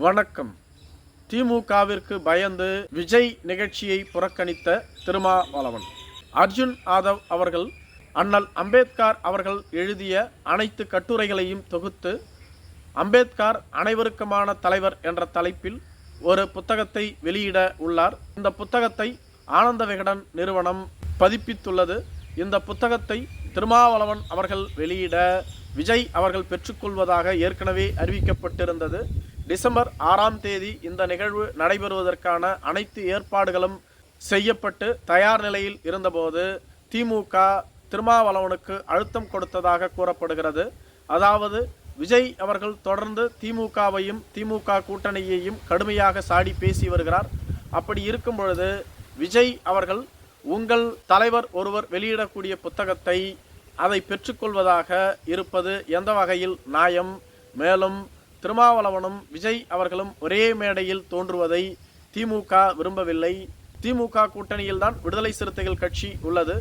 வணக்கம். திமுகவிற்கு பயந்து விஜய் நிகழ்ச்சியை புறக்கணித்த திருமாவளவன். அர்ஜுன் ஆதவ் அவர்கள் அண்ணல் அம்பேத்கர் அவர்கள் எழுதிய அனைத்து கட்டுரைகளையும் தொகுத்து அம்பேத்கர் அனைவருக்குமான தலைவர் என்ற தலைப்பில் ஒரு புத்தகத்தை வெளியிட உள்ளார். இந்த புத்தகத்தை ஆனந்த விகடன் நிறுவனம் பதிப்பித்துள்ளது. இந்த புத்தகத்தை திருமாவளவன் அவர்கள் வெளியிட விஜய் அவர்கள் பெற்றுக்கொள்வதாக ஏற்கனவே அறிவிக்கப்பட்டிருந்தது. டிசம்பர் ஆறாம் தேதி இந்த நிகழ்வு நடைபெறுவதற்கான அனைத்து ஏற்பாடுகளும் செய்யப்பட்டு தயார் நிலையில் இருந்தபோது திமுக திருமாவளவனுக்கு அழுத்தம் கொடுத்ததாக கூறப்படுகிறது. அதாவது விஜய் அவர்கள் தொடர்ந்து திமுகவையும் திமுக கூட்டணியையும் கடுமையாக சாடி பேசி வருகிறார். அப்படி இருக்கும் பொழுது விஜய் அவர்கள் உங்கள் தலைவர் ஒருவர் வெளியிடக்கூடிய புத்தகத்தை அதை பெற்றுக்கொள்வதாக இருப்பது எந்த வகையில் நியாயம்? மேலும் திருமாவளவனும் விஜய் அவர்களும் ஒரே மேடையில் தோன்றுவதை திமுக விரும்பவில்லை. திமுக கூட்டணியில்தான் விடுதலை சிறுத்தைகள் கட்சி உள்ளது.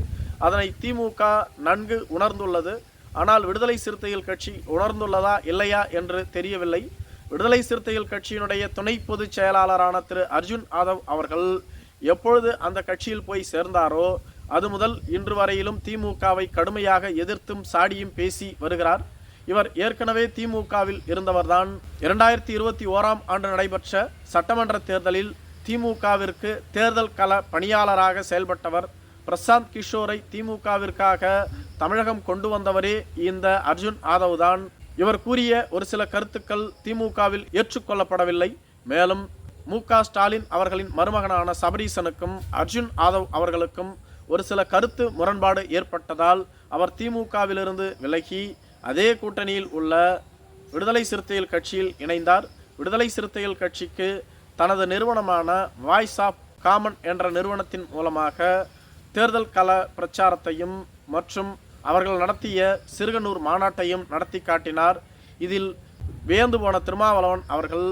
அதனை திமுக நன்கு உணர்ந்துள்ளது. ஆனால் விடுதலை சிறுத்தைகள் கட்சி உணர்ந்துள்ளதா இல்லையா என்று தெரியவில்லை. விடுதலை சிறுத்தைகள் கட்சியினுடைய துணை பொதுச் செயலாளரான திரு அர்ஜுன் ஆதவ் அவர்கள் எப்பொழுது அந்த கட்சியில் போய் சேர்ந்தாரோ அது முதல் இன்று வரையிலும் திமுகவை கடுமையாக எதிர்த்தும் சாடியும் பேசி வருகிறார். இவர் ஏற்கனவே திமுகவில் இருந்தவர்தான். இரண்டாயிரத்தி இருபத்தி ஓராம் ஆண்டு நடைபெற்ற சட்டமன்ற தேர்தலில் திமுகவிற்கு தேர்தல் கள பணியாளராக செயல்பட்டவர் பிரசாந்த் கிஷோரை திமுகவிற்காக தமிழகம் கொண்டு வந்தவரே இந்த அர்ஜுன் ஆதவ் தான் இவர் கூறிய ஒரு சில கருத்துக்கள் திமுகவில் ஏற்றுக்கொள்ளப்படவில்லை. மேலும் மு ஸ்டாலின் அவர்களின் மருமகனான சபரீசனுக்கும் அர்ஜுன் ஆதவ் அவர்களுக்கும் ஒரு சில கருத்து முரண்பாடு ஏற்பட்டதால் அவர் திமுகவிலிருந்து விலகி அதே கூட்டணியில் உள்ள விடுதலை சிறுத்தைகள் கட்சியில் இணைந்தார். விடுதலை சிறுத்தைகள் கட்சிக்கு தனது நிறுவனமான வாய்ஸ் ஆஃப் காமன் என்ற நிறுவனத்தின் மூலமாக தேர்தல் கள பிரச்சாரத்தையும் மற்றும் அவர்கள் நடத்திய சிறுகனூர் மாநாட்டையும் நடத்தி காட்டினார். இதில் வியந்து போன திருமாவளவன் அவர்கள்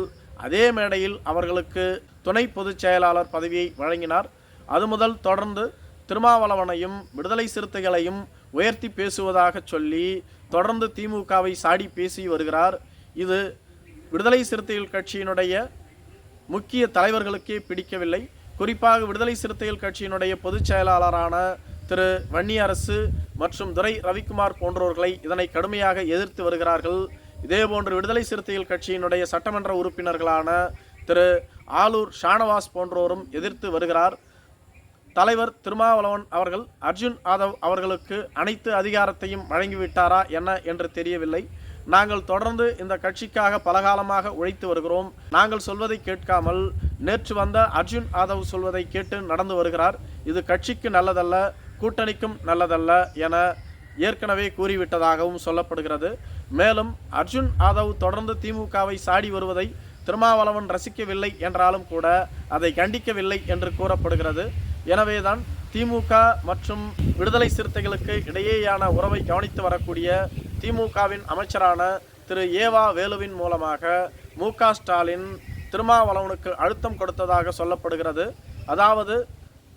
அதே மேடையில் அவர்களுக்கு துணை பொதுச் செயலாளர் பதவியை வழங்கினார். அது முதல் தொடர்ந்து திருமாவளவனையும் விடுதலை சிறுத்தைகளையும் உயர்த்தி பேசுவதாக சொல்லி தொடர்ந்து திமுகவை சாடி பேசி வருகிறார். இது விடுதலை சிறுத்தைகள் கட்சியினுடைய முக்கிய தலைவர்களுக்கே பிடிக்கவில்லை. குறிப்பாக விடுதலை சிறுத்தைகள் கட்சியினுடைய பொதுச் செயலாளரான திரு வன்னியரசு மற்றும் துரை ரவிக்குமார் போன்றோர்களை இதனை கடுமையாக எதிர்த்து வருகிறார்கள். இதேபோன்று விடுதலை சிறுத்தைகள் கட்சியினுடைய சட்டமன்ற உறுப்பினர்களான திரு ஆலூர் ஷானவாஸ் போன்றோரும் எதிர்த்து வருகிறார். தலைவர் திருமாவளவன் அவர்கள் அர்ஜுன் ஆதவ் அவர்களுக்கு அனைத்து அதிகாரத்தையும் வழங்கிவிட்டாரா என்ன என்று தெரியவில்லை. நாங்கள் தொடர்ந்து இந்த கட்சிக்காக பலகாலமாக உழைத்து வருகிறோம். நாங்கள் சொல்வதை கேட்காமல் நேற்று வந்த அர்ஜுன் ஆதவ் சொல்வதை கேட்டு நடந்து வருகிறார். இது கட்சிக்கு நல்லதல்ல கூட்டணிக்கும் நல்லதல்ல என ஏற்கனவே கூறிவிட்டதாகவும் சொல்லப்படுகிறது. மேலும் அர்ஜுன் ஆதவ் தொடர்ந்து திமுகவை சாடி வருவதை திருமாவளவன் ரசிக்கவில்லை என்றாலும் கூட அதை கண்டிக்கவில்லை என்று கூறப்படுகிறது. எனவேதான் திமுக மற்றும் விடுதலை சிறுத்தைகளுக்கு இடையேயான உறவை கவனித்து வரக்கூடிய திமுகவின் அமைச்சரான திரு. ஏவா வேலுவின் மூலமாக மு. ஸ்டாலின் திருமாவளவனுக்கு அழுத்தம் கொடுத்ததாக சொல்லப்படுகிறது. அதாவது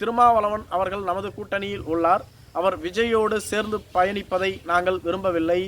திருமாவளவன் அவர்கள் நமது கூட்டணியில் உள்ளார். அவர் விஜயோடு சேர்ந்து பயணிப்பதை நாங்கள் விரும்பவில்லை.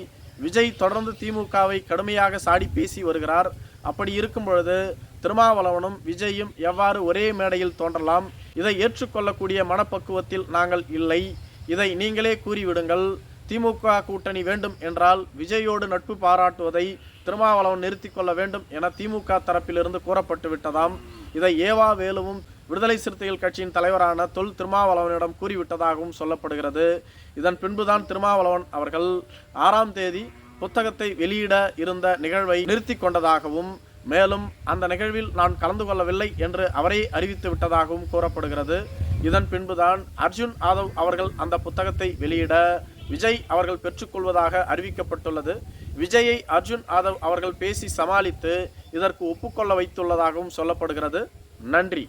விஜய் தொடர்ந்து திமுகவை கடுமையாக சாடி பேசி வருகிறார். அப்படி இருக்கும் பொழுது திருமாவளவனும் விஜயும் எவ்வாறு ஒரே மேடையில் தோன்றலாம்? இதை ஏற்றுக்கொள்ளக்கூடிய மனப்பக்குவத்தில் நாங்கள் இல்லை. இதை நீங்களே கூறிவிடுங்கள். திமுக கூட்டணி வேண்டும் என்றால் விஜயோடு நட்பு பாராட்டுவதை திருமாவளவன் நிறுத்தி கொள்ள வேண்டும் என திமுக தரப்பிலிருந்து கூறப்பட்டு விட்டதாம். இதை ஏவா வேலுவும் விடுதலை சிறுத்தைகள் கட்சியின் தலைவரான தொல் திருமாவளவனிடம் கூறிவிட்டதாகவும் சொல்லப்படுகிறது. இதன் பின்புதான் திருமாவளவன் அவர்கள் ஆறாம் தேதி புத்தகத்தை வெளியிட இருந்த நிகழ்வை நிறுத்தி கொண்டதாகவும் மேலும் அந்த நிகழ்வில் நான் கலந்து கொள்ளவில்லை என்று அவரே அறிவித்து விட்டதாகவும் கூறப்படுகிறது. இதன் பின்புதான் அர்ஜுன் ஆதவ் அவர்கள் அந்த புத்தகத்தை வெளியிட விஜய் அவர்கள் பெற்றுக்கொள்வதாக அறிவிக்கப்பட்டுள்ளது. விஜயை அர்ஜுன் ஆதவ் அவர்கள் பேசி சமாளித்து இதற்கு ஒப்புக்கொள்ள வைத்துள்ளதாகவும் சொல்லப்படுகிறது. நன்றி.